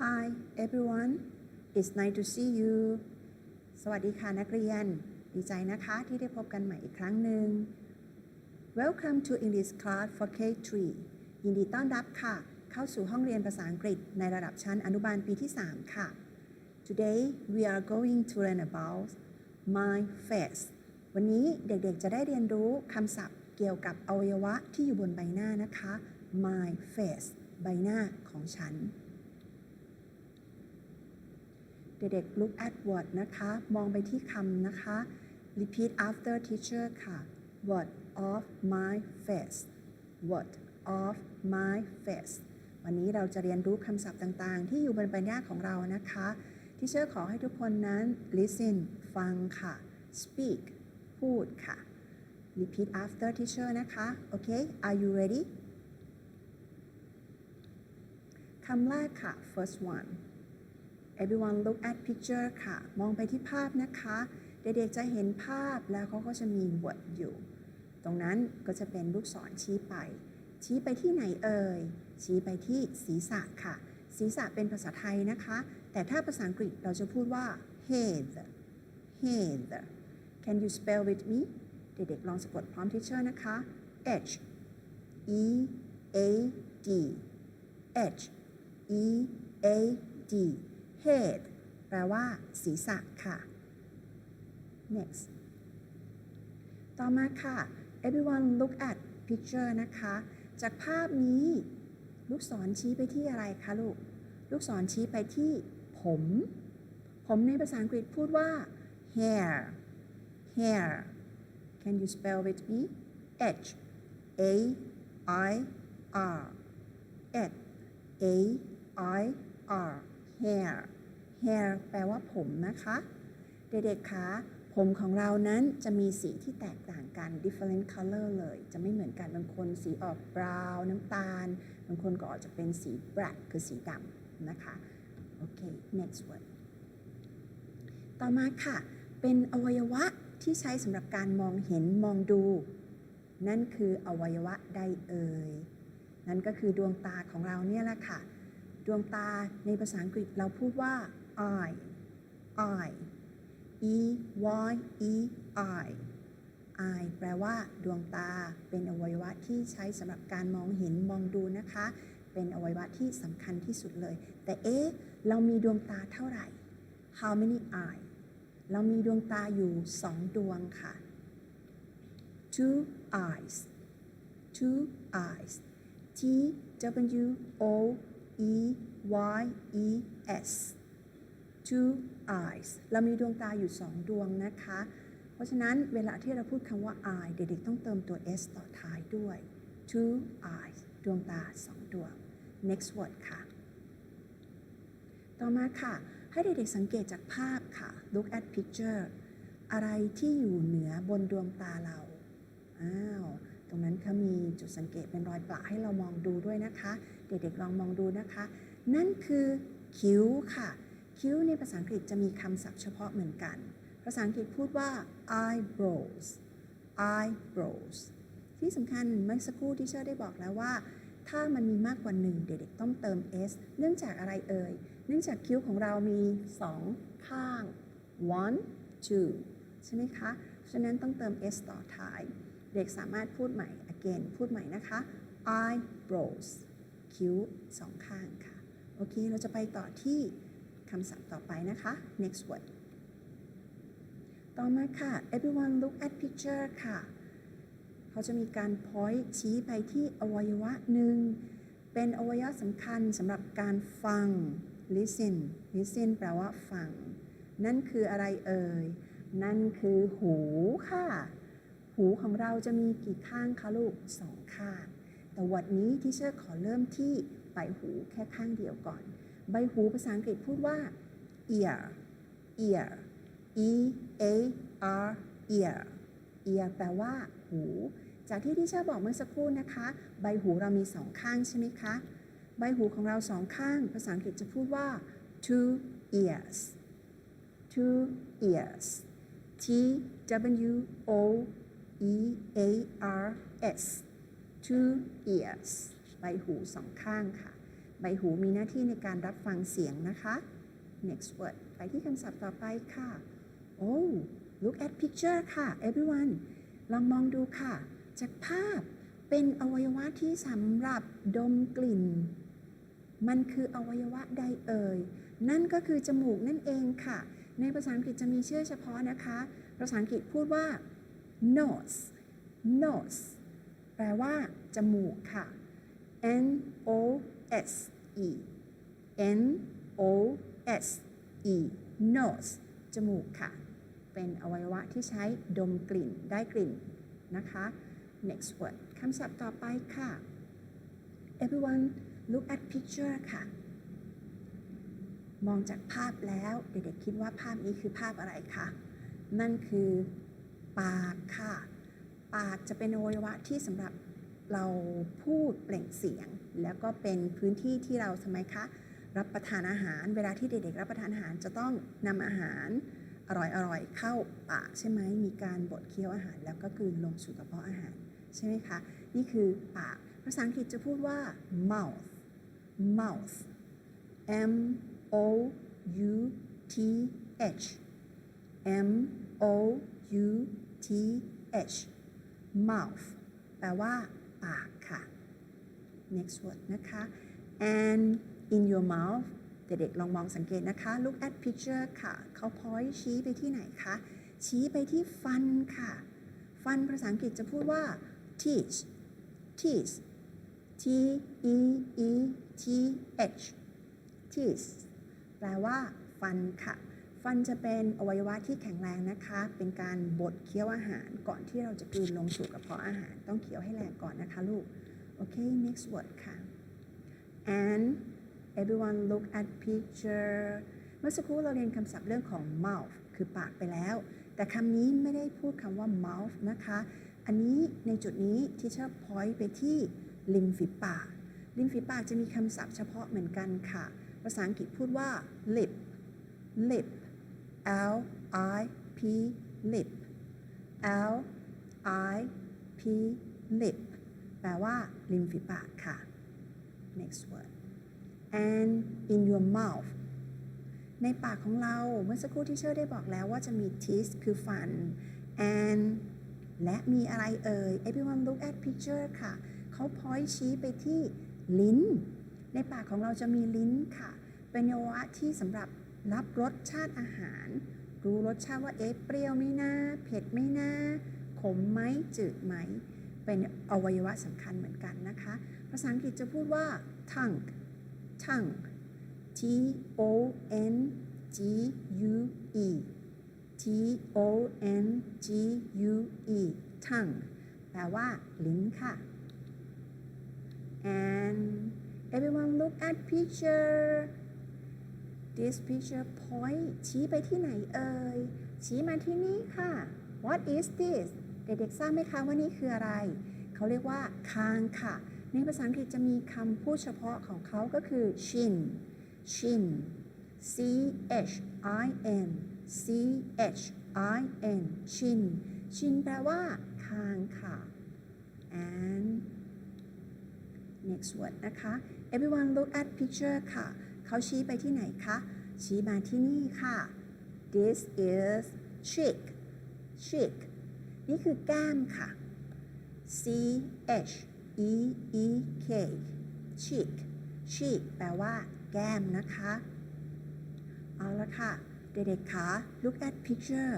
Hi everyone it's nice to see you สวัสดีค่ะนักเรียน ดีใจนะคะที่ได้พบกันใหม่อีกครั้งหนึ่ง Welcome to English class for K3 ยินดีต้อนรับค่ะ เข้าสู่ห้องเรียนภาษาอังกฤษในระดับชั้นอนุบาลปีที่ 3 ค่ะ Today we are going to learn about my face วันนี้เด็กๆจะได้เรียนรู้คำศัพท์เกี่ยวกับอวัยวะที่อยู่บนใบหน้านะคะ my face ใบหน้าของฉัน เด็กๆ look at word นะคะ มองไปที่คำนะคะ repeat after teacher ค่ะ word of my face word of my face วันนี้เราจะเรียนรู้คำศัพท์ต่างๆ ที่อยู่บนใบหน้าของเรานะคะที่เชอร์ขอให้ทุกคนนั้น listen ฟังค่ะ speak พูดค่ะ repeat after teacher นะคะ โอเค are you ready คำแรกค่ะ first one everyone look at picture ค่ะ มองไปที่ภาพนะคะ เด็กๆจะเห็นภาพแล้วเขาก็จะมี word อยู่ ตรงนั้นก็จะเป็นลูกศรชี้ไป ชี้ไปที่ไหนเอ่ย ชี้ไปที่ศีรษะค่ะ ศีรษะเป็นภาษาไทยนะคะ แต่ถ้าภาษาอังกฤษเราจะพูดว่า head head can you spell with me เด็กๆลองสะกดพร้อมที่เชอร์นะคะ h e a d h e a d head แปลว่า ศีรษะค่ะ next ต่อมาค่ะ everyone look at picture นะคะ จากภาพนี้ ลูกศรชี้ไปที่อะไรคะลูก ลูกศรชี้ไปที่ผม ผมในภาษาอังกฤษพูดว่า hair hair can you spell with me H A I R H A I R hair hair แปลว่าผมนะคะ เด็กๆคะผมของเรานั้นจะมีสีที่แตกต่างกัน different color เลย จะไม่เหมือนกัน บางคนสีออก brown น้ำตาล บางคนก็อาจจะเป็นสี black คือสีดำนะคะ โอเค next one ต่อมาค่ะ เป็นอวัยวะที่ใช้สำหรับการมองเห็นมองดู นั่นคืออวัยวะใดเอ่ย นั่นก็คือดวงตาของเราเนี่ยแหละค่ะ ดวงตาในภาษาอังกฤษเราพูดว่า eye eye e y e eye eye แปลว่าดวงตา เป็นอวัยวะที่ใช้สำหรับการมองเห็นมองดูนะคะ เป็นอวัยวะที่สำคัญที่สุดเลย แต่เอ๊ะ เรามีดวงตาเท่าไหร่ how many eye เรามีดวงตาอยู่สองดวงค่ะ two eyes two eyes T W O E Y E S two eyes เรามีดวงตาอยู่สองดวงนะคะ เพราะฉะนั้นเวลาที่เราพูดคำว่า eye เด็กๆต้องเติมตัว s ต่อท้ายด้วย two eyes ดวงตาสองดวง next word ค่ะ ต่อมาค่ะ ให้เด็กๆสังเกตจากภาพค่ะ look at picture อะไรที่อยู่เหนือบนดวงตาเรา อ้าว รงนั้นเขามีจุดสังเกตเป็นรอยประให้เรามองดูด้วยนะคะ เด็กๆลองมองดูนะคะ นั่นคือคิ้วค่ะ คิ้วในภาษาอังกฤษจะมีคำศัพท์เฉพาะเหมือนกัน ภาษาอังกฤษพูดว่า eyebrows eyebrows ที่สำคัญเมื่อสักครู่ที่เชอร์ได้บอกแล้วว่า ถ้ามันมีมากกว่าหนึ่งเด็กๆต้องเติม s เนื่องจากอะไรเอ่ย เนื่องจากคิ้วของเรามีสองข้าง one two ใช่ไหมคะ ฉะนั้นต้องเติม s ต่อท้าย เด็กสามารถพูดใหม่ again พูดใหม่นะคะ eyebrows คิ้วสองข้างค่ะ โอเค เราจะไปต่อที่คำศัพท์ต่อไปนะคะ next word ต่อมาค่ะ everyone look at picture ค่ะ เขาจะมีการ point ชี้ไปที่อวัยวะหนึ่ง เป็นอวัยวะสำคัญสำหรับการฟัง listen listen แปลว่าฟัง นั่นคืออะไรเอ่ย นั่นคือหูค่ะ หูของเราจะมีกี่ข้างคะลูกสองข้าง แต่วันนี้ที่เชอร์ขอเริ่มที่ใบหูแค่ข้างเดียวก่อน ใบหูภาษาอังกฤษพูดว่า ear ear e a r ear ear แปลว่า หู จากที่ที่เชอร์บอกเมื่อสักครู่นะคะ ใบหูเรามีสองข้างใช่ไหมคะ ใบหูของเราสองข้าง ภาษาอังกฤษจะพูดว่า two ears two ears T W O E A R S two ears ใบหูสองข้างค่ะ ใบหูมีหน้าที่ในการรับฟังเสียงนะคะ next word ไปที่คำศัพท์ต่อไปค่ะ oh look at picture ค่ะ everyone ลองมองดูค่ะ จากภาพเป็นอวัยวะที่สำหรับดมกลิ่น มันคืออวัยวะใดเอ่ย นั่นก็คือจมูกนั่นเองค่ะ ในภาษาอังกฤษจะมีชื่อเฉพาะนะคะ ภาษาอังกฤษพูดว่า nose nose แปลว่า จมูกค่ะ N O S E N O S E nose จมูกค่ะ เป็นอวัยวะที่ใช้ดมกลิ่นได้กลิ่นนะคะ next word คำศัพท์ต่อไปค่ะ everyone look at picture ค่ะ มองจากภาพแล้ว เด็กๆคิดว่าภาพนี้คือภาพอะไรคะ นั่นคือ ปากค่ะ ปากจะเป็นอวัยวะที่สำหรับเราพูดเปล่งเสียง แล้วก็เป็นพื้นที่ที่เราทำไมคะรับประทานอาหาร เวลาที่เด็กๆรับประทานอาหารจะต้องนำอาหารอร่อยๆเข้าปากใช่ไหมมีการบดเคี้ยวอาหาร แล้วก็กลืนลงสู่กระเพาะอาหารใช่ไหมคะนี่คือปากภาษาอังกฤษจะพูดว่า mouth mouth m o u t h m o u t h mouth แปลว่า ปากค่ะ next word นะคะ and in your mouth เด็กๆลองมองสังเกตนะคะ look at picture ค่ะ เขา point ชี้ไปที่ไหนคะ ชี้ไปที่ฟันค่ะ ฟันภาษาอังกฤษจะพูดว่า teeth teeth t e e t h teeth แปลว่า ฟันค่ะ ฟันจะเป็นอวัยวะที่แข็งแรงนะคะ เป็นการบดเคี้ยวอาหารก่อนที่เราจะกลืนลงสู่กระเพาะอาหาร ต้องเคี้ยวให้แรงก่อนนะคะลูก โอเค next word ค่ะ and everyone look at picture เมื่อสักครู่เราเรียนคำศัพท์เรื่องของ mouth คือปากไปแล้ว แต่คำนี้ไม่ได้พูดคำว่า mouth นะคะ อันนี้ในจุดนี้ที่เชอร์ point ไปที่ริมฝีปาก ริมฝีปากจะมีคำศัพท์เฉพาะเหมือนกันค่ะ ภาษาอังกฤษพูดว่า lip lip L I P lip L I P lip แปลว่าริมฝีปากค่ะ next word and in your mouth ในปากของเราเมื่อสักครู่ที่เชอร์ได้บอกแล้วว่าจะมี teeth คือฟัน and และมีอะไรเอ่ย everyone look at picture ค่ะ เขา point ชี้ไปที่ลิ้น ในปากของเราจะมีลิ้นค่ะ เป็นอวัยวะที่สำหรับ รับรสชาติอาหาร รู้รสชาติว่าเอ๊ะเปรี้ยวไหม่นะเผ็ดไหม่นะขมไหมจืดไหม เป็นอวัยวะสำคัญเหมือนกันนะคะ ภาษาอังกฤษจะพูดว่า tongue tongue T O N G U E T O N G U E tongue แปลว่า ลิ้นค่ะ and everyone look at picture this picture point ชี้ไปที่ไหนเอ่ย ชี้มาที่นี่ค่ะ what is this เด็กๆทราบไหมคะว่านี่คืออะไร เขาเรียกว่าคางค่ะ ในภาษาอังกฤษจะมีคำพูดเฉพาะของเขาก็คือ chin chin c h i n c h i n chin chin แปลว่าคางค่ะ and next word นะคะ everyone look at picture ค่ะ เขาชี้ไปที่ไหนคะ ชี้มาที่นี่ค่ะ this is cheek cheek นี่คือแก้มค่ะ C H E E K cheek cheek แปลว่า แก้มนะคะ เอาละค่ะ เด็กๆคะ look at picture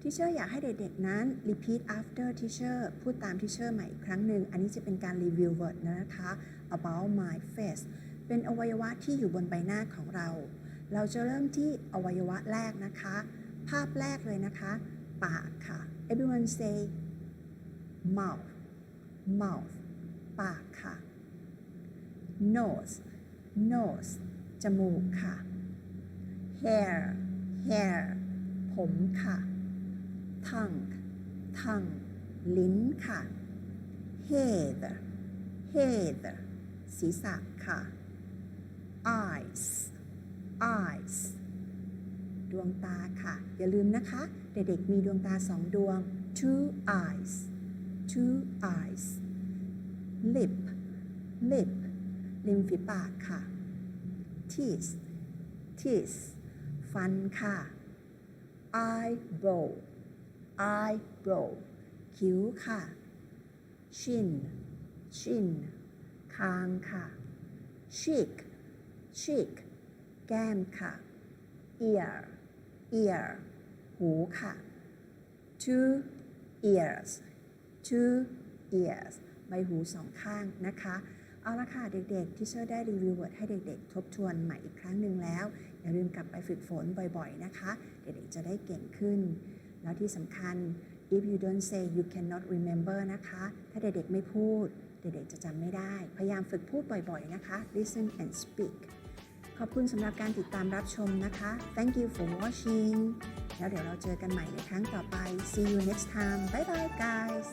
teacher อยากให้เด็กๆนั้น repeat after teacher พูดตาม teacher ใหม่อีกครั้งหนึ่ง อันนี้จะเป็นการ review word นะคะ about my face เป็นอวัยวะที่อยู่บนใบหน้าของเรา เราจะเริ่มที่อวัยวะแรกนะคะ ภาพแรกเลยนะคะ ปากค่ะ everyone say mouth mouth ปากค่ะ nose nose จมูกค่ะ hair hair ผมค่ะ tongue tongue ลิ้นค่ะ head head ศีรษะค่ะ eyes eyes ดวงตาค่ะ อย่าลืมนะคะ เด็กๆมีดวงตาสองดวง two eyes two eyes lip lip ริมฝีปากค่ะ teeth teeth ฟันค่ะ eyebrow eyebrow คิ้วค่ะ chin chin คางค่ะ cheek cheek แก้มค่ะ ear ear หูค่ะ two ears two ears ใบหูสองข้างนะคะ เอาละค่ะเด็กๆที่เชอร์ได้รีวิวเวิร์ดให้เด็กๆ ทบทวนใหม่อีกครั้งหนึ่งแล้ว อย่าลืมกลับไปฝึกฝนบ่อยๆนะคะ เด็กๆจะได้เก่งขึ้น แล้วที่สำคัญ if you don't say you cannot remember นะคะ ถ้าเด็กๆไม่พูด เด็กๆจะจำไม่ได้ พยายามฝึกพูดบ่อยๆนะคะ listen and speak ขอบคุณสำหรับการติดตามรับชมนะคะ thank you for watching แล้วเดี๋ยวเราเจอกันใหม่ในครั้งต่อไป see you next time bye bye guys